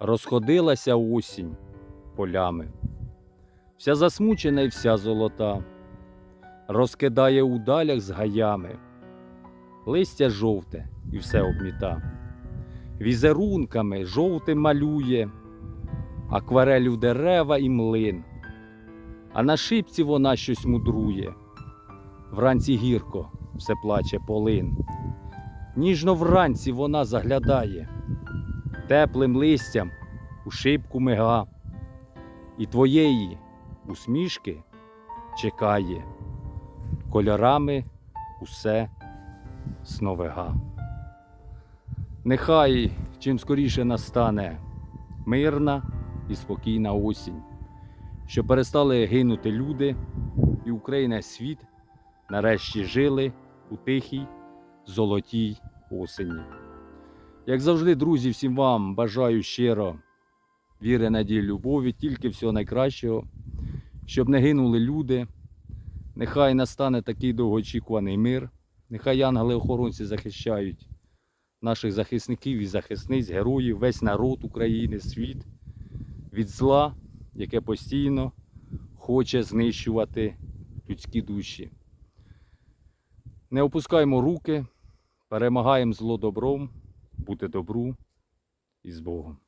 Розходилася осінь полями, вся засмучена і вся золота, розкидає у далях з гаями, листя жовте і все обміта, візерунками жовтим малює, акварелю дерева і млин, а на шипці вона щось мудрує. Вранці гірко все плаче полин. Ніжно вранці вона заглядає, теплим листям у шибку мига, і твоєї усмішки чекає, кольорами усе сновига. Нехай чим скоріше настане мирна і спокійна осінь, щоб перестали гинути люди, і Україна світ нарешті жили у тихій золотій осені. Як завжди, друзі, всім вам бажаю щиро віри, надії, любові, тільки всього найкращого, щоб не гинули люди. Нехай настане такий довгоочікуваний мир. Нехай янголи-охоронці захищають наших захисників і захисниць, героїв, весь народ України, світ від зла, яке постійно хоче знищувати людські душі. Не опускаємо руки, перемагаємо зло добром, бути добру і з Богом.